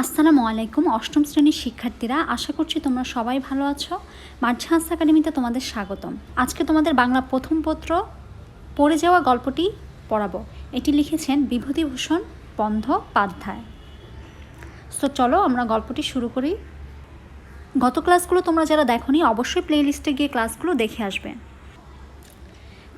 আসসালামু আলাইকুম, অষ্টম শ্রেণির শিক্ষার্থীরা, আশা করছি তোমরা সবাই ভালো আছো। মার্ঝাস একাডেমিতে তোমাদের স্বাগতম। আজকে তোমাদের বাংলা প্রথম পত্র, পড়ে যাওয়া গল্পটি পড়াবো। এটি লিখেছেন বিভূতিভূষণ বন্দ্যোপাধ্যায়। তো চলো আমরা গল্পটি শুরু করি। গত ক্লাসগুলো তোমরা যারা দেখোনি, অবশ্যই প্লেলিস্টে গিয়ে ক্লাসগুলো দেখে আসবে।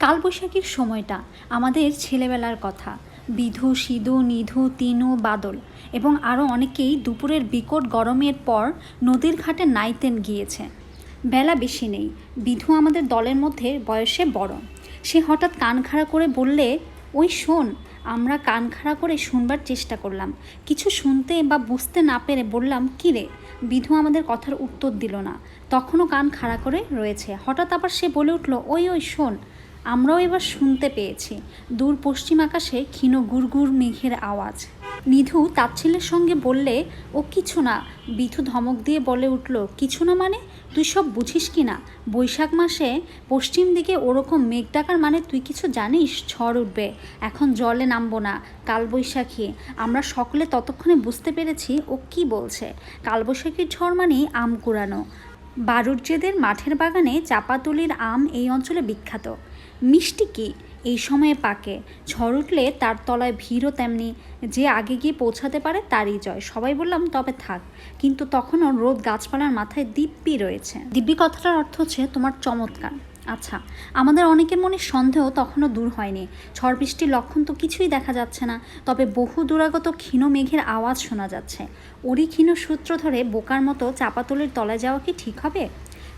কালবৈশাখীর সময়টা, আমাদের ছেলেবেলার কথা। বিধু, সিধু, নিধু, তিনু, বাদল এবং আরও অনেকেই দুপুরের বিকট গরমের পর নদীর ঘাটে নাইতেন গিয়েছে। বেলা বেশি নেই। বিধু আমাদের দলের মধ্যে বয়সে বড়। সে হঠাৎ কান খাড়া করে বললে, ওই শোন, আমরা কান খাড়া করে শুনবার চেষ্টা করলাম। কিছু শুনতে বা বুঝতে না পেরে বললাম, কী রে? বিধু আমাদের কথার উত্তর দিল না। তখনও কান খাড়া করে রয়েছে। হঠাৎ আবার সে বলে উঠল, ওই ওই, শোন আমরাও এবার শুনতে পেয়েছি। দূর পশ্চিম আকাশে ক্ষীণ গুড়গুড় মেঘের আওয়াজ। নিধু তাচ্ছিলের সঙ্গে বললে, ও কিছু না। বিথু ধমক দিয়ে বলে উঠল, কিছু না মানে? তুই সব বুঝিস কি না? বৈশাখ মাসে পশ্চিম দিকে ওরকম মেঘ ডাকার মানে তুই কিছু জানিস? ঝড় উঠবে। এখন জলে নামবো না। কালবৈশাখী আমরা সকলে ততক্ষণে বুঝতে পেরেছি ও কি বলছে। কালবৈশাখীর ঝড় মানেই আম কুড়ানো। বারুজ্যেদের মাঠের বাগানে চাপাতুলির আম এই অঞ্চলে বিখ্যাত। মিষ্টি কি? এই সময়ে পাকে। ঝড় উঠলে তার তলায় ভিড়ও তেমনি। যে আগে গিয়ে পৌঁছাতে পারে তারই জয়। সবাই বললাম, তবে থাক। কিন্তু তখনও রোদ গাছপালার মাথায় দিব্যি রয়েছে। দিব্যি কথাটার অর্থ হচ্ছে, তোমার চমৎকার। আচ্ছা আমাদের অনেকের মনে সন্দেহ তখনও দূর হয়নি। ঝড় বৃষ্টির লক্ষণ তো কিছুই দেখা যাচ্ছে না, তবে বহু দূরাগত ক্ষীণ মেঘের আওয়াজ শোনা যাচ্ছে। ওরই ক্ষীণ সূত্র ধরে বোকার মতো চাপাতলের তলায় যাওয়া কি ঠিক হবে?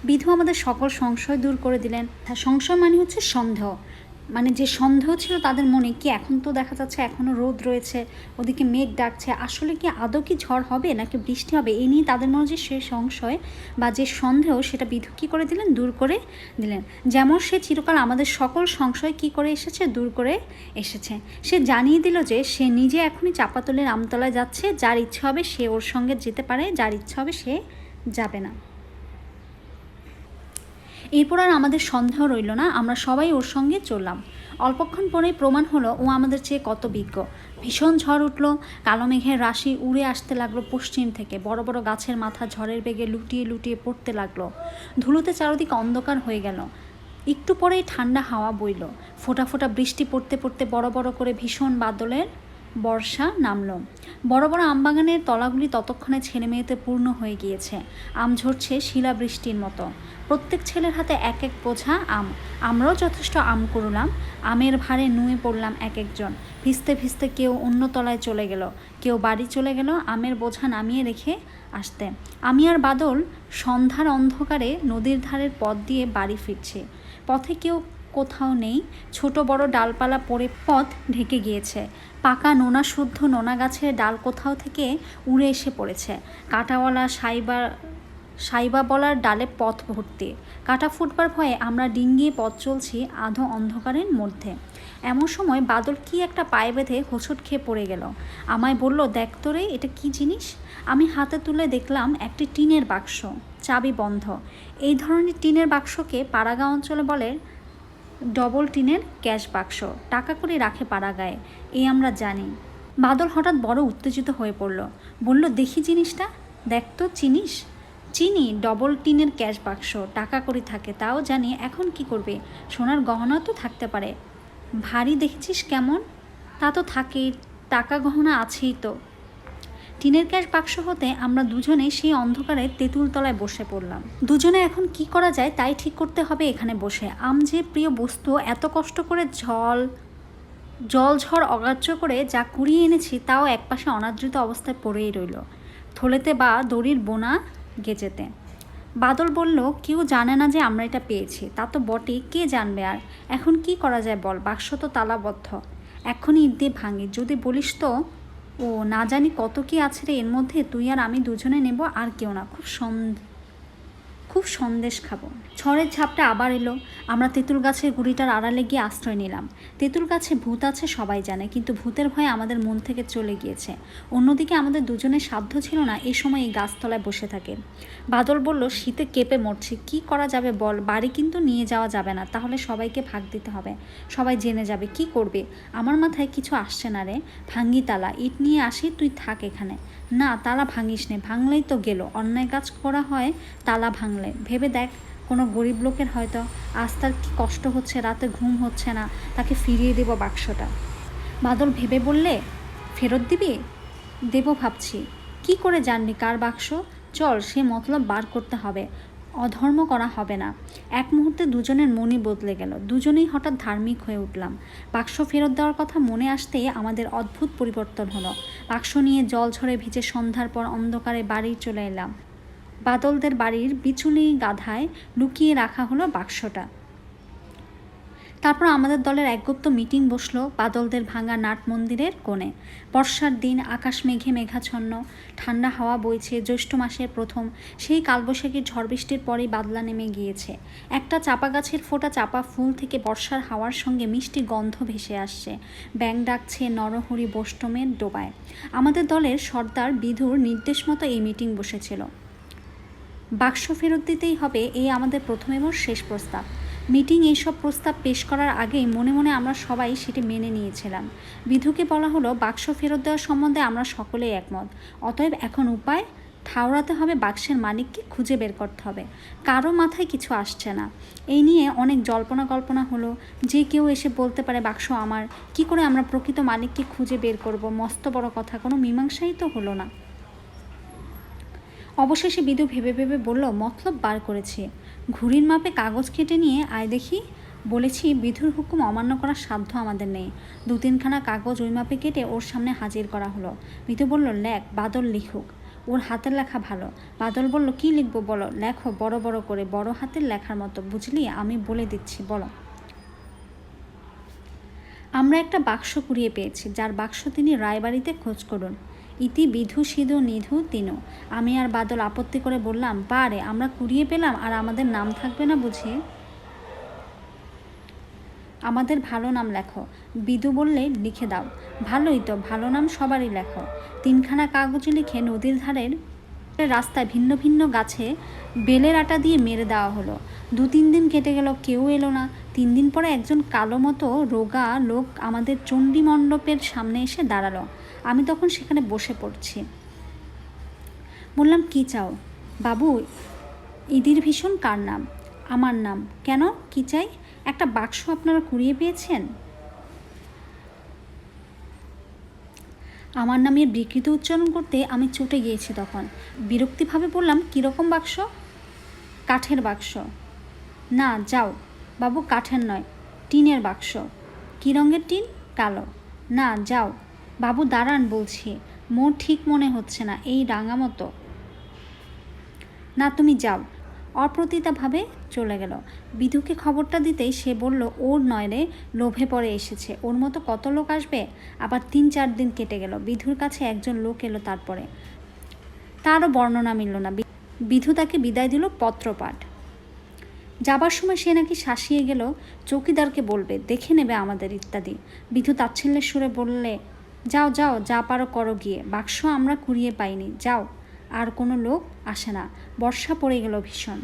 বিধু আমাদের সকল সংশয় দূর করে দিলেন। সংশয় মানে হচ্ছে সন্দেহ। মানে যে সন্দেহ ছিল তাদের মনে কি এখন তো দেখা যাচ্ছে এখনও রোদ রয়েছে, ওদিকে মেঘ ডাকছে, আসলে কি আদৌ কি ঝড় হবে নাকি বৃষ্টি হবে? এই নিয়ে তাদের মনে যে সে সংশয় বা যে সন্দেহ সেটা বিধু কী করে দিলেন? দূর করে দিলেন। যেমন সে চিরকাল আমাদের সকল সংশয় কি করে এসেছে? দূর করে এসেছে। সে জানিয়ে দিল যে সে নিজে এখনই চাপাতলের আমতলায় যাচ্ছে, যার ইচ্ছে হবে সে ওর সঙ্গে যেতে পারে, যার ইচ্ছে হবে সে যাবে না। এরপর আর আমাদের সন্দেহ রইল না, আমরা সবাই ওর সঙ্গে চললাম। অল্পক্ষণ পরেই প্রমাণ হলো ও আমাদের চেয়ে কত বিজ্ঞ। ভীষণ ঝড় উঠল, কালো মেঘের রাশি উড়ে আসতে লাগল পশ্চিম থেকে, বড় বড় গাছের মাথা ঝড়ের বেগে লুটিয়ে লুটিয়ে পড়তে লাগল। ধুলোতে চারদিকে অন্ধকার হয়ে গেল। একটু পরেই ঠান্ডা হাওয়া বইল। ফোটা ফোটা বৃষ্টি পড়তে পড়তে বড় বড় করে ভীষণ বাদলের বর্ষা নামলো। বড় বড় আমবাগানের তলাগুলি ততক্ষণে ছেলে মেয়েতে পূর্ণ হয়ে গিয়েছে। আম ঝরছে শিলাবৃষ্টির মতো। প্রত্যেক ছেলের হাতে এক এক বোঝা আম। আমরাও যথেষ্ট আম করলাম। আমের ভারে নুয়ে পড়লাম এক একজন। ভিজতে ভিজতে কেউ অন্য তলায় চলে গেল। কেউ বাড়ি চলে গেল আমের বোঝা নামিয়ে রেখে আসতে। আমি আর বাদল সন্ধ্যার অন্ধকারে নদীর ধারের পথ দিয়ে বাড়ি ফিরছি। পথে কেউ কোথাও নেই, ছোট বড় ডালপালা পড়ে পথ ঢেকে গিয়েছে। পাকা নোনা শুদ্ধ নোনা গাছের ডাল কোথাও থেকে উড়ে এসে পড়েছে। কাঁটাওয়ালা সাইবার সাইবা বলার ডালে পথ ভর্তি। কাটা ফুটবার ভয়ে আমরা ডিঙ্গিয়ে পথ চলছি আধো অন্ধকারের মধ্যে। এমন সময় বাদল কি একটা পায়ে বেঁধে হোঁচট খেয়ে পড়ে গেল। আমায় বলল, দেখ তোরে, এটা কি জিনিস? আমি হাতে তুলে দেখলাম একটি টিনের বাক্স। চাবি বন্ধ। এই ধরনের টিনের বাক্সকে পাড়াগাঁও অঞ্চলে বলে ডবল টিনের ক্যাশ বাক্স। টাকা করে রাখে পাড়া গায়ে। এই আমরা জানি। বাদল হঠাৎ বড় উত্তেজিত হয়ে পড়ল। বলল, দেখি জিনিসটা। দেখ তো, চিনিস? চিনি, ডবল টিনের ক্যাশ বাক্স। টাকা করে থাকে, তাও জানি। এখন কি করবে? সোনার গহনা তো থাকতে পারে। ভারী দেখেছিস কেমন? তা তো থাকেই। টাকা গহনা আছেই তো। টিনের ক্যাশ বাক্স হতে আমরা দুজনে সেই অন্ধকারে তেঁতুল তলায় বসে পড়লাম। দুজনে এখন কি করা যায় তাই ঠিক করতে হবে এখানে বসে। আম যে প্রিয় বস্তু, এত কষ্ট করে জল জল ঝড় অগ্রাহ্য করে যা কুড়িয়ে এনেছি তাও একপাশে অনাদৃত অবস্থায় পড়েই রইল। থলেতে বা দড়ির বোনা গেজেতে। বাদল বলল, কেউ জানে না যে আমরা এটা পেয়েছি। তা তো বটেই কে জানবে আর? এখন কি করা যায় বল? বাক্স তো তালাবদ্ধ। এখনই ঈদ দিয়ে ভাঙি। যদি বলিস তো ও না জানি কত কি আছে রে, এর মধ্যে তুই আর আমি দুজনে নেব আর কেউ না। খুব সন্দেহ। খুব সন্দেশ খাব। ঝড়ের ঝাপটা আবার এলো। আমরা তেঁতুল গাছের গুড়িটার আড়ালে গিয়ে আশ্রয় নিলাম। তেঁতুল গাছে ভূত আছে সবাই জানে, কিন্তু ভূতের ভয়ে আমাদের মন থেকে চলে গিয়েছে। অন্যদিকে আমাদের দুজনের সাধ্য ছিল না এই সময় এই গাছতলায় বসে থাকে। বাদল বলল, শীতে কেঁপে মরছি, কি করা যাবে বল? বাড়ি কিন্তু নিয়ে যাওয়া যাবে না, তাহলে সবাইকে ভাগ দিতে হবে। সবাই জেনে যাবে, কি করবে? আমার মাথায় কিছু আসছে না রে। ভাঙ্গি তালা ইট নিয়ে আসি, তুই থাক এখানে। না, তালা ভাঙিস নে, ভাঙলেই তো গেল। অন্যায় কাজ করা হয়, তালা ভাঙলে। ভেবে দেখ, কোনো গরিব লোকের হয়তো আজ তার কী কষ্ট হচ্ছে, রাতে ঘুম হচ্ছে না, তাকে ফিরিয়ে দেব বাক্সটা। বাদল ভেবে বললে, ফেরত দিবি? দেব ভাবছি। কি করে জানবি কার বাক্স? চল, সে মতলব বার করতে হবে। অধর্ম করা হবে না। এক মুহূর্তে দুজনের মনই বদলে গেল। দুজনেই হঠাৎ ধার্মিক হয়ে উঠলাম। বাক্স ফেরত দেওয়ার কথা মনে আসতেই আমাদের অদ্ভুত পরিবর্তন হলো। বাক্স নিয়ে জল ঝরে ভিজে সন্ধ্যার পর অন্ধকারে বাড়ি চলে এলাম। বাদলদের বাড়ির বিচুলি গাধায় লুকিয়ে রাখা হলো বাক্সটা। তারপর আমাদের দলের একগুপ্ত মিটিং বসল বাদলদের ভাঙা নাট মন্দিরের কোণে। বর্ষার দিন আকাশ মেঘে মেঘাচ্ছন্ন, ঠান্ডা হাওয়া বইছে জ্যৈষ্ঠ মাসের প্রথম, সেই কালবৈশাখীর ঝড় বৃষ্টির পরেই বাদলা নেমে গিয়েছে। একটা চাপা গাছের ফোটা চাপা ফুল থেকে বর্ষার হাওয়ার সঙ্গে মিষ্টি গন্ধ ভেসে আসছে। ব্যাং ডাকছে নরহরি বষ্টমের ডোবায়। আমাদের দলের সর্দার বিধুর নির্দেশ মতো এই মিটিং বসেছিল। বাক্স ফেরত দিতেই হবে, এই আমাদের প্রথম এবং শেষ প্রস্তাব। মিটিং এইসব প্রস্তাব পেশ করার আগেই মনে মনে আমরা সবাই সেটি মেনে নিয়েছিলাম। বিধুকে বলা হলো, বাক্স ফেরত দেওয়ার সম্বন্ধে আমরা সকলেই একমত। অতএব এখন উপায়? ঠাউরাতে হবে বাক্সের মালিককে, খুঁজে বের করতে হবে। কারও মাথায় কিছু আসছে না। এই নিয়ে অনেক জল্পনা কল্পনা হলো। যে কেউ এসে বলতে পারে, বাক্স আমার। কি করে আমরা প্রকৃত মালিককে খুঁজে বের করব? মস্ত বড় কথা, কোনো মীমাংসাই তো হলো না। অবশেষে বিদু ভেবে ভেবে বলল, মতলব বার করেছি। ঘুড়ির মাপে কাগজ কেটে নিয়ে আয় দেখি, বলেছি, বিধুর হুকুম অমান্য করার সাধ্য আমাদের নেই। দু তিনখানা কাগজ ওই মাপে কেটে ওর সামনে হাজির করা হলো। বিধু বলল, লেখ, বাদল লিখুক। ওর হাতের লেখা ভালো। বাদল বলল, কি লিখব বলো? লেখো, বড় বড় করে, বড় হাতের লেখার মতো। বুঝলি? আমি বলে দিচ্ছি, বলো। আমরা একটা বাক্স কুড়িয়ে পেয়েছি, যার বাক্স তিনি রায়বাড়িতে খোঁজ করুন। ইতি বিধু সিধু নিধু তিনু। আমি আর বাদল আপত্তি করে বললাম, পারে, আমরা কুড়িয়ে পেলাম আর আমাদের নাম থাকবে না বুঝি? আমাদের ভালো নাম লেখো, বিদু বললে লিখে দাও। ভালোই তো, ভালো নাম সবারই লেখো। তিনখানা কাগজ লিখে নদীর ধারের রাস্তায় ভিন্ন ভিন্ন গাছে বেলের আটা দিয়ে মেরে দেওয়া হলো। দু তিন দিন কেটে গেল, কেউ এলো না। তিন দিন পরে একজন কালো মতো রোগা লোক আমাদের চণ্ডী মণ্ডপের সামনে এসে দাঁড়াল। আমি তখন সেখানে বসে পড়ছি। বললাম, কি চাও? বাবু, ইদির ভীষণ কার নাম? আমার নাম। কেন? কি চাই? একটা বাক্স আপনারা কুড়িয়ে পেয়েছেন? আমার নামের বিকৃত উচ্চারণ করতে আমি চটে গিয়েছি তখন। বিরক্তিভাবে বললাম, কীরকম বাক্স? কাঠের বাক্স। না, যাও। বাবু, কাঠের নয়, টিনের বাক্স। কী রঙের টিন? কালো। না, যাও। বাবু দাঁড়ান বলছি, মোর ঠিক মনে হচ্ছে না, এই রাঙা মতো। না, তুমি যাও। অপ্রতিতাভাবে চলে গেল। বিধুকে খবরটা দিতেই সে বলল, ওর নয় রে, লোভে পড়ে এসেছে। ওর মতো কত লোক আসবে? আবার তিন চার দিন কেটে গেল। বিধুর কাছে একজন লোক এলো তারপরে। তারও বর্ণনা মিলল না। বিধু তাকে বিদায় দিল পত্রপাঠ। যাবার সময় সে নাকি শাসিয়ে গেল, চৌকিদারকে বলবে, দেখে নেবে আমাদের ইত্যাদি। বিধু তাচ্ছিল্যের সুরে বললে যাও যাও, যা পারো করো গিয়ে। বাক্স আমরা কুড়িয়ে পাইনি। যাও, আর কোনো লোক আসে না। বর্ষা পড়ে গেল ভীষণ।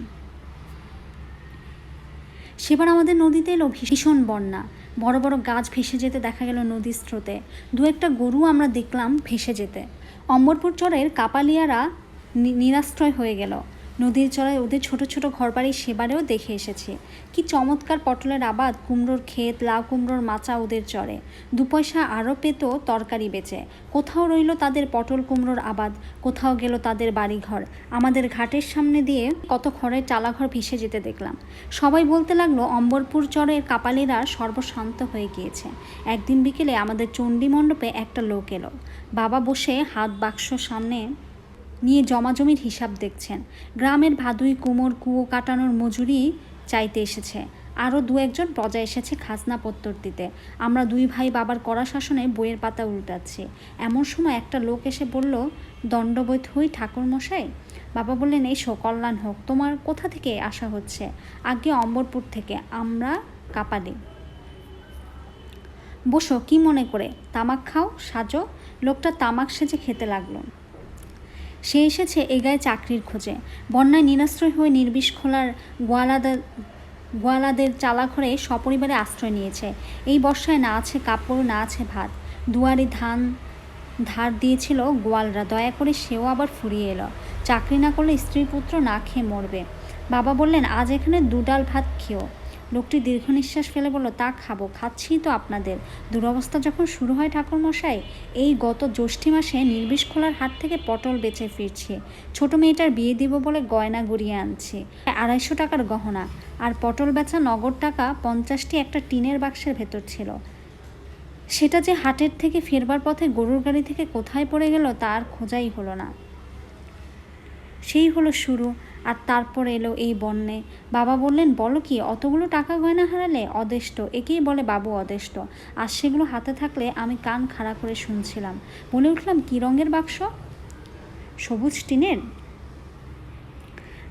সেবার আমাদের নদীতে এলো ভীষণ বন্যা। বড় বড় গাছ ভেসে যেতে দেখা গেল নদীর স্রোতে। দু একটা গরু আমরা দেখলাম ভেসে যেতে। অম্বরপুর চরের কাপালিয়ারা নিরাশ্রয় হয়ে গেল। নদীর চড়ায় ওদের ছোট ছোট ঘরবাড়ি সেবারেও দেখে এসেছি। কি চমৎকার পটলের আবাদ, কুমড়োর ক্ষেত, লাউ কুমড়োর মাচা ওদের চড়ে দু পয়সা আরও পেত তরকারি বেচে। কোথাও রইল তাদের পটল কুমড়োর আবাদ, কোথাও গেল তাদের বাড়িঘর। আমাদের ঘাটের সামনে দিয়ে কত খড়ের চালাঘর ভেসে যেতে দেখলাম। সবাই বলতে লাগল, অম্বরপুর চরের কাপালিরা সর্বশান্ত হয়ে গিয়েছে। একদিন বিকেলে আমাদের চণ্ডী মণ্ডপে একটা লোক এলো। বাবা বসে হাত বাক্স সামনে নিয়ে জমাজমির হিসাব দেখছেন। গ্রামের ভাদুই কুমোর কুয়ো কাটানোর মজুরি চাইতে এসেছে। আরও দু একজন প্রজা এসেছে খাজনা পত্তর দিতে। আমরা দুই ভাই বাবার কড়া শাসনে বইয়ের পাতা উল্টাচ্ছি। এমন সময় একটা লোক এসে বলল, দণ্ডবোধ হই ঠাকুর মশাই বাবা বললেন এসো কল্যাণ হোক, তোমার কোথা থেকে আসা হচ্ছে? আগে অম্বরপুর থেকে, আমরা কাপালি। বসো, কি মনে করে? তামাক খাও, সাজো। লোকটা তামাক সেজে খেতে লাগল। সে এসেছে এ গায়ে চাকরির খোঁজে। বন্যায় নিরাশ্রয় হয়ে নির্বিষ খোলার গোয়ালাদের গোয়ালাদের চালাঘরে সপরিবারে আশ্রয় নিয়েছে। এই বর্ষায় না আছে কাপড়, না আছে ভাত। দুয়ারে ধান ধার দিয়েছিল গোয়ালরা। দয়া করে সেও আবার ফুরিয়ে এলো। চাকরি না করলে স্ত্রী পুত্র না খেয়ে মরবে। বাবা বললেন, আজ এখানে দুডাল ভাত খেও। লোকটি দীর্ঘ নিঃশ্বাস ফেলে বলল, তা খাব, খাচ্ছি তো আপনাদের। দুরবস্থা যখন শুরু হয় ঠাকুরমশাই, এই গত জ্যৈষ্ঠী মাসে নির্বিষ খোলার হাট থেকে পটল বেচে ফিরছে। ছোট মেয়েটার বিয়ে দিব বলে গয়না গড়িয়ে আনছে। আড়াইশো টাকার গহনা আর পটল বেচা নগদ টাকা পঞ্চাশটি একটা টিনের বাক্সের ভেতর ছিল। সেটা যে হাটের থেকে ফেরবার পথে গরুর গাড়ি থেকে কোথায় পড়ে গেল তার খোঁজাই হলো না। সেই হলো শুরু। আর তারপর এলো এই বন্যে। বাবা বললেন, বলো কি, অতগুলো টাকা গয়না হারালে অদেষ্ট? একেই বলে বাবু অদেষ্ট। আর সেগুলো হাতে থাকলে আমি কান খাড়া করে শুনছিলাম। বলে উঠলাম, কী রঙের বাক্স? সবুজ টিনের।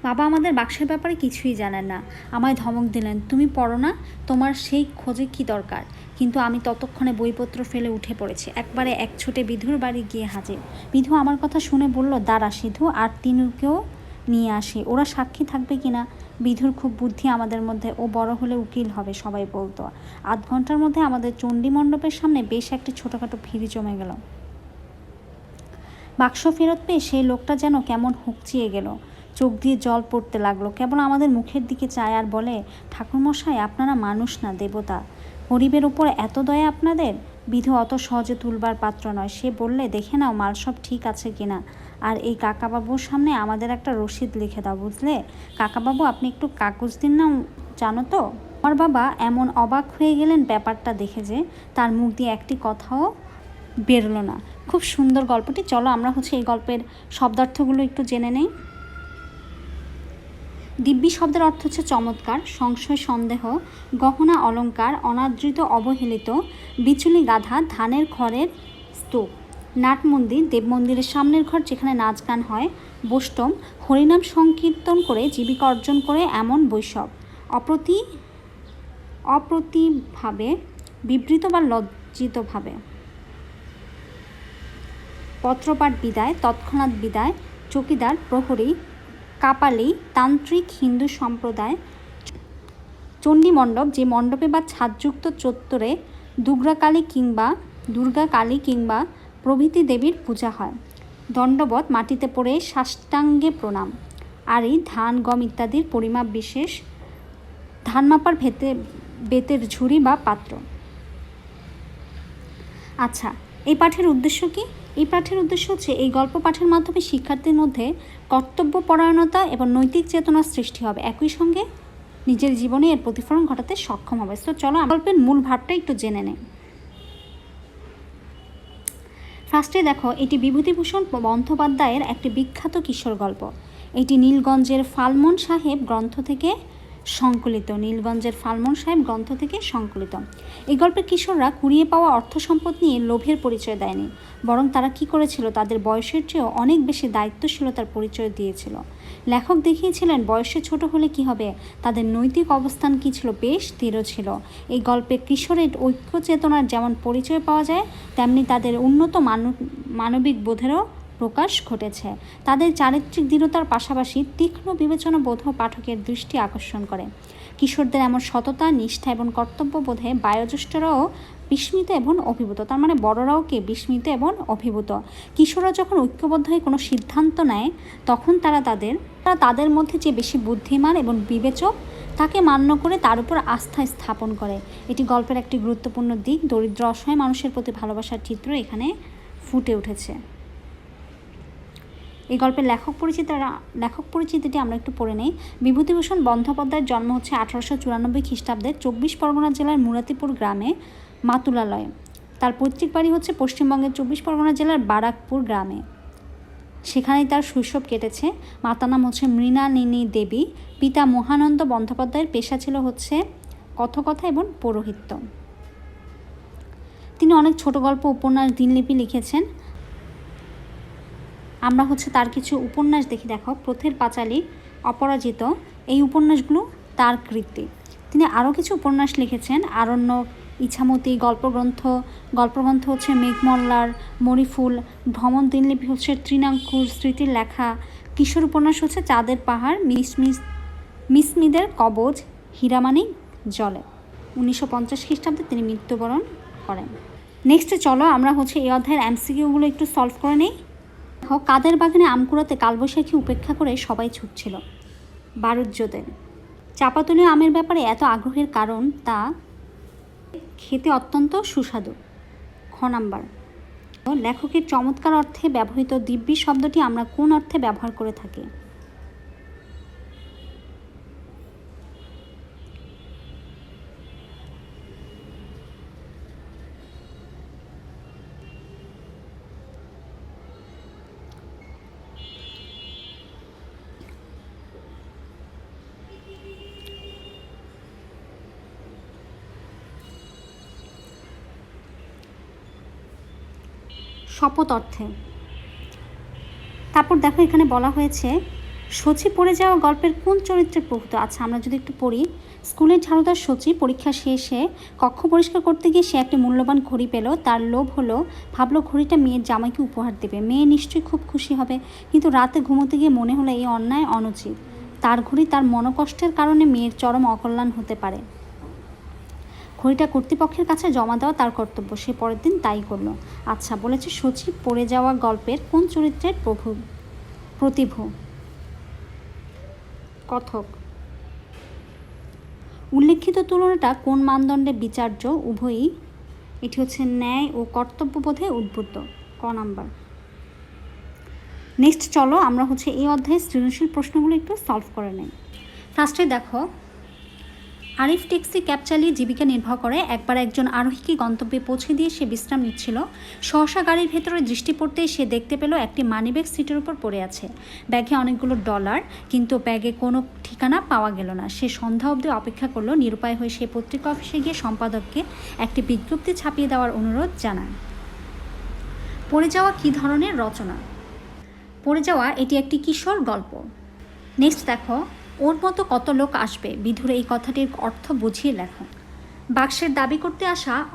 বাবা আমাদের বাক্সের ব্যাপারে কিছুই জানেন না। আমায় ধমক দিলেন, তুমি পড়ো না, তোমার সেই খোঁজে কি দরকার? কিন্তু আমি ততক্ষণে বইপত্র ফেলে উঠে পড়েছি। একবারে এক ছোটে বিধুর বাড়ি গিয়ে হাজির। বিধু আমার কথা শুনে বলল, দাঁড়া সিধু, আর তিনুকেও নিয়ে আসি। ওরা সাক্ষী থাকবে কি না বিধুর খুব বুদ্ধি আমাদের মধ্যে ও বড় হলে উকিল হবে, সবাই বলতো। আধ ঘণ্টার মধ্যে আমাদের চণ্ডী মণ্ডপের সামনে বেশ একটি ছোটোখাটো ভিড়ি জমে গেল। বাক্স ফেরত পেয়ে সেই লোকটা যেন কেমন হুকচিয়ে গেল। চোখ দিয়ে জল পড়তে লাগল। কেবল আমাদের মুখের দিকে চায় আর বলে, ঠাকুরমশাই, আপনারা মানুষ না, দেবতা। গরিবের ওপর এত দয়া আপনাদের? বিধু অত সহজে তুলবার পাত্র নয়। সে বললে, দেখে নাও মাল সব ঠিক আছে কিনা। আর এই কাকাবাবুর সামনে আমাদের একটা রসিদ লিখে দাও, বুঝলে? কাকাবাবু, আপনি একটু কাগজ দিন না, জানো তো? আমার বাবা এমন অবাক হয়ে গেলেন ব্যাপারটা দেখে যে তার মুখ দিয়ে একটি কথাও বেরোলো না। খুব সুন্দর গল্পটি। চলো আমরা হচ্ছে এই গল্পের শব্দার্থগুলো একটু জেনে নেই। দিব্যি শব্দের অর্থ হচ্ছে চমৎকার, সংশয়, সন্দেহ, গহনা, অলঙ্কার, অনাদৃত, অবহেলিত, বিচুলি, গাধা, ধানের খড়ের স্তূপ। নাট মন্দির, দেব মন্দিরের সামনের ঘর যেখানে নাচ গান হয়, বৈষ্ণব, হরিনাম সংকীর্তন করে জীবিকা অর্জন করে এমন বৈষব অপ্রতি, অপ্রতিভাবে, বিবৃত বা লজ্জিতভাবে। পত্রপাঠ বিদায়, তৎক্ষণাৎ বিদায়, চকিদার, প্রহরী, কাপালি, তান্ত্রিক, হিন্দু সম্প্রদায় চণ্ডী মণ্ডপ যে মণ্ডপে বা ছাদযুক্ত চত্বরে দুর্গাকালী কিংবা দুর্গা কালী কিংবা প্রভৃতি দেবীর পূজা হয়। দণ্ডবত মাটিতে পড়ে সাষ্টাঙ্গে প্রণাম। আর এই ধান, গম ইত্যাদির পরিমাপ বিশেষ। ধান মাপার ভেতে, বেতের ঝুড়ি বা পাত্র। আচ্ছা এই পাঠের উদ্দেশ্য কি? এই পাঠের উদ্দেশ্য হচ্ছে, এই গল্প পাঠের মাধ্যমে শিক্ষার্থীর মধ্যে কর্তব্য পরায়ণতা এবং নৈতিক চেতনার সৃষ্টি হবে। একই সঙ্গে নিজের জীবনে এর প্রতিফলন ঘটাতে সক্ষম হবে। তো চলো, গল্পের মূল ভাবটা একটু জেনে নেই। ফার্স্টে দেখো, এটি বিভূতিভূষণ বন্দ্যোপাধ্যায়ের একটি বিখ্যাত কিশোর গল্প। এটি নীলগঞ্জের ফালমন সাহেব গ্রন্থ থেকে সংকলিত। নীলগঞ্জের ফালমন সাহেব গ্রন্থ থেকে সংকলিত। এই গল্পের কিশোররা কুড়িয়ে পাওয়া অর্থ সম্পদ নিয়ে লোভের পরিচয় দেয়নি, বরং তারা কি করেছিল তাদের বয়সের চেয়েও অনেক বেশি দায়িত্বশীলতার পরিচয় দিয়েছিল। লেখক দেখিয়েছিলেন, বয়সে ছোট হলে কি হবে, তাদের নৈতিক অবস্থান কি ছিল বেশ দৃঢ় ছিল। এই গল্পে কিশোরের ঐক্য চেতনার যেমন পরিচয় পাওয়া যায়, তেমনি তাদের উন্নত মানবিক বোধেরও প্রকাশ ঘটেছে। তাদের চারিত্রিক দৃঢ়তার পাশাপাশি তীক্ষ্ণ বিবেচনা বোধ পাঠকের দৃষ্টি আকর্ষণ করে। কিশোরদের এমন সততা, নিষ্ঠা এবং কর্তব্য বোধে বায়োজ্যেষ্ঠরাও বিস্মিত এবং অভিভূত। তার মানে বড়রাও কে বিস্মিত এবং অভিভূত? কিশোররা যখন ঐক্যবদ্ধ হয়ে কোনো সিদ্ধান্ত নেয়, তখন তারা তাদের তারা তাদের মধ্যে যে বেশি বুদ্ধিমান এবং বিবেচক, তাকে মান্য করে তার উপর আস্থা স্থাপন করে। এটি গল্পের একটি গুরুত্বপূর্ণ দিক। দরিদ্র, অসহায় মানুষের প্রতি ভালোবাসার চিত্র এখানে ফুটে উঠেছে। এই গল্পের লেখক পরিচিতিরা, লেখক পরিচিতিটি আমরা একটু পড়ে নেই। বিভূতিভূষণ বন্দ্যোপাধ্যায়ের জন্ম হচ্ছে আঠারোশো চুরানব্বই খ্রিস্টাব্দে চব্বিশ পরগনা জেলার মুরাতিপুর গ্রামে, মাতুলালয়ে। তার পৈতৃক বাড়ি হচ্ছে পশ্চিমবঙ্গের চব্বিশ পরগনা জেলার বারাকপুর গ্রামে। সেখানেই তার শৈশব কেটেছে। মাতার নাম হচ্ছে মৃণালিনী দেবী। পিতা মহানন্দ বন্দ্যোপাধ্যায়ের পেশা ছিল হচ্ছে কথকথা এবং পৌরোহিত্য। তিনি অনেক ছোট গল্প, উপন্যাস, দিনলিপি লিখেছেন। আমরা হচ্ছে তার কিছু উপন্যাস দেখি, দেখো। প্রথের পাঁচালী, অপরাজিত, এই উপন্যাসগুলো তার কৃতি। তিনি আরও কিছু উপন্যাস লিখেছেন আরণ্যক ইছামতি, গল্পগ্রন্থ। গল্পগ্রন্থ হচ্ছে মেঘমল্লার মরিফুল ভ্রমণ দিনলিপি হচ্ছে তৃণাঙ্কুর, স্মৃতির লেখা। কিশোর উপন্যাস হচ্ছে চাঁদের পাহাড় মিসমিস মিসমিদের কবজ হীরামানি জলে। উনিশশো পঞ্চাশ খ্রিস্টাব্দে তিনি মৃত্যুবরণ করেন। নেক্সটে চলো, আমরা হচ্ছে এই অধ্যায়ের এমসিকিউগুলো একটু সলভ করে নিই। কাদের বাগানে আম কুড়াতে কালবৈশাখী উপেক্ষা করে সবাই ছুটছিল। বারুজ্যদের। চাপাতলীয় আমের ব্যাপারে এত আগ্রহের কারণ তা খেতে অত্যন্ত সুস্বাদু। খ নাম্বার। লেখকের চমৎকার অর্থে ব্যবহৃত দিব্যি শব্দটি আমরা কোন অর্থে ব্যবহার করে থাকি? শপথ অর্থে। তারপর দেখো এখানে বলা হয়েছে সচি পড়ে যাওয়া গল্পের কোন চরিত্রে প্রভূত? আচ্ছা আমরা যদি একটু পড়ি। স্কুলের ঝাড়ুদার সচি পরীক্ষা শেষে কক্ষ পরিষ্কার করতে গিয়ে সে একটি মূল্যবান ঘড়ি পেল। তার লোভ হলো, ভাবলো ঘড়িটা মেয়ের জামাইকে উপহার দেবে। মেয়ে নিশ্চয়ই খুব খুশি হবে, কিন্তু রাতে ঘুমোতে গিয়ে মনে হলো এই অন্যায়, অনুচিত। তার ঘড়ি তার মনোকষ্টের কারণে মেয়ের চরম অকল্যাণ হতে পারে। ঘড়িটা কর্তৃপক্ষের কাছে জমা দেওয়া তার কর্তব্য, সে পরের দিন তাই করল। আচ্ছা বলেছে সচিব পড়ে যাওয়া গল্পের কোন চরিত্রের প্রভু, প্রতিভু? কথক। উল্লেখিত তুলনাটা কোন মানদণ্ডে বিচার্য, উভয়ই, এটি হচ্ছে ন্যায় ও কর্তব্যবোধে উদ্বুদ্ধ। ক নাম্বার। নেক্সট চলো, আমরা হচ্ছে এই অধ্যায়ে সৃজনশীল প্রশ্নগুলো একটু সলভ করে নেই। ফার্স্টে দেখো আরিফ ট্যাক্সি ক্যাব চালিয়ে জীবিকা নির্বাহ করে। একবার একজন আরোহীকে গন্তব্যে পৌঁছে দিয়ে সে বিশ্রাম নিচ্ছিল। সহসা গাড়ির ভেতরে দৃষ্টি পড়তেই সে দেখতে পেল একটি মানিব্যাগ সিটের উপর পড়ে আছে। ব্যাগে অনেকগুলো ডলার, কিন্তু ব্যাগে কোনো ঠিকানা পাওয়া গেল না। সে সন্ধ্যা অবধি অপেক্ষা করল। নিরুপায় হয়ে সে পত্রিকা অফিসে গিয়ে সম্পাদককে একটি বিজ্ঞপ্তি ছাপিয়ে দেওয়ার অনুরোধ জানায়। পড়ে যাওয়া কী ধরনের রচনা? পড়ে যাওয়া এটি একটি কিশোর গল্প। নেক্সট দেখো। ওর মতো কত লোক আসবে? বিধুর এই কথাটির অর্থ বুঝিয়ে লেখো। বাক্সের দাবি করতে আসা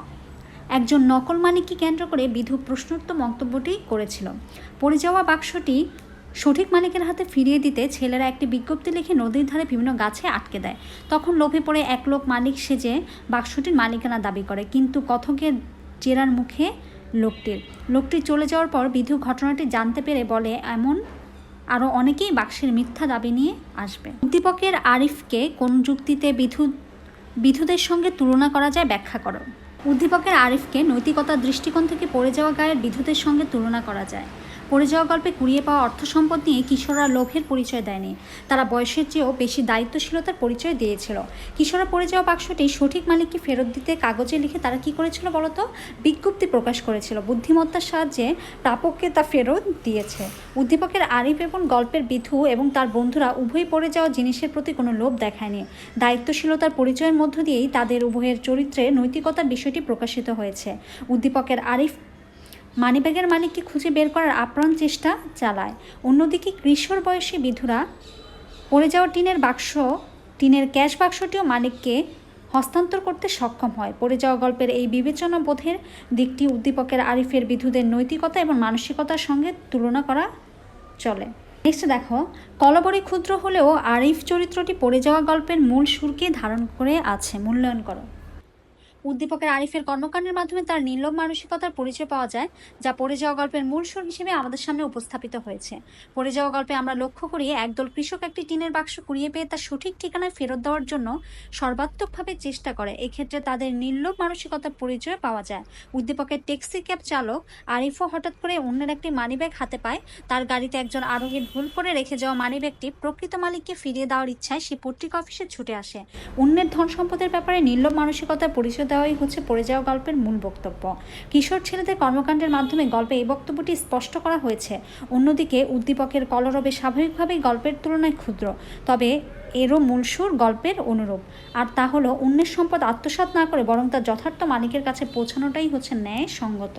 একজন নকল মানিককে কেন্দ্র করে বিধু প্রশ্নোত্তর মন্তব্যটি করেছিল। পড়ে যাওয়া বাক্সটি সঠিক মালিকের হাতে ফিরিয়ে দিতে ছেলেরা একটি বিজ্ঞপ্তি লিখে নদীর ধারে বিভিন্ন গাছে আটকে দেয়। তখন লোভে পড়ে এক লোক মালিক সেজে বাক্সটির মালিকানা দাবি করে। কিন্তু কথকের জেরার মুখে লোকটির। লোকটি চলে যাওয়ার পর বিধু ঘটনাটি জানতে পেরে বলে, এমন আরও অনেকেই বাক্সের মিথ্যা দাবি নিয়ে আসবে। উদ্দীপকের আরিফকে কোন যুক্তিতে বিধু, বিধুদের সঙ্গে তুলনা করা যায় ব্যাখ্যা করো। উদ্দীপকের আরিফকে নৈতিকতার দৃষ্টিকোণ থেকে পড়ে যাওয়া গায়ের বিধুদের সঙ্গে তুলনা করা যায়। পড়ে যাওয়া গল্পে কুড়িয়ে পাওয়া অর্থ সম্পদ নিয়ে কিশোররা লোভের পরিচয় দেয়নি। তারা বয়সের চেয়েও বেশি দায়িত্বশীলতার পরিচয় দিয়েছিল। কিশোররা পড়ে যাওয়া বাক্সটি সঠিক মালিককে ফেরত দিতে কাগজে লিখে তারা কি করেছিল বলতো? বিজ্ঞপ্তি প্রকাশ করেছিল। বুদ্ধিমত্তার সাহায্যে প্রাপককে তা ফেরত দিয়েছে। উদ্দীপকের আরিফ এবং গল্পের বিধু এবং তার বন্ধুরা উভয়ই পড়ে যাওয়া জিনিসের প্রতি কোনো লোভ দেখায়নি। দায়িত্বশীলতার পরিচয়ের মধ্য দিয়েই তাদের উভয়ের চরিত্রে নৈতিকতার বিষয়টি প্রকাশিত হয়েছে। উদ্দীপকের আরিফ মানিব্যাগের মালিককে খুঁজে বের করার আপ্রাণ চেষ্টা চালায়। অন্যদিকে কিশোর বয়সী বিধুরা পড়ে যাওয়া টিনের বাক্স, টিনের ক্যাশ বাক্সটিও মালিককে হস্তান্তর করতে সক্ষম হয়। পড়ে যাওয়া গল্পের এই বিবেচনা বোধের দিকটি উদ্দীপকের আরিফের বিধুদের নৈতিকতা এবং মানসিকতার সঙ্গে তুলনা করা চলে। নেক্সট দেখো কলবরে ক্ষুদ্র হলেও আরিফ চরিত্রটি পড়ে যাওয়া গল্পের মূল সুরকে ধারণ করে আছে। মূল্যায়ন করো। উদ্দীপকের আরিফের কর্মকাণ্ডের মাধ্যমে তার নির্লোভ মানসিকতার পরিচয় পাওয়া যায়, যা পড়ে যাওয়া গল্পের মূল সুর হিসেবে আমাদের সামনে উপস্থাপিত হয়েছে। পড়ে যাওয়া গল্পে আমরা লক্ষ্য করি, একদল কৃষক একটি টিনের বাক্স কুড়িয়ে পেয়ে তার সঠিক ঠিকানায় ফেরত দেওয়ার জন্য সর্বাত্মকভাবে চেষ্টা করে। এক্ষেত্রে তাদের নির্লোভ মানসিকতার পরিচয় পাওয়া যায়। উদ্দীপকের ট্যাক্সি ক্যাব চালক আরিফও হঠাৎ করে অন্যের একটি মানিব্যাগ হাতে পায়। তার গাড়িতে একজন আরোহী ভুল করে রেখে যাওয়া মানিব্যাগটি প্রকৃত মালিককে ফিরিয়ে দেওয়ার ইচ্ছায় সে পত্রিকা অফিসে ছুটে আসে। অন্যের ধন সম্পদের ব্যাপারে নির্লোভ মানসিকতার পরিচয় দেওয়া দেওয়াই হচ্ছে পড়ে যাওয়া গল্পের মূল বক্তব্য। কিশোর ছেলেদের কর্মকাণ্ডের মাধ্যমে গল্পে এই বক্তব্যটি স্পষ্ট করা হয়েছে। অন্যদিকে উদ্দীপকের কলরবে স্বাভাবিকভাবেই গল্পের তুলনায় ক্ষুদ্র, তবে এরও মূল সুর গল্পের অনুরূপ। আর তা হলো অন্যের সম্পদ আত্মসাত না করে বরং তার যথার্থ মালিকের কাছে পৌঁছানোটাই হচ্ছে ন্যায় সঙ্গত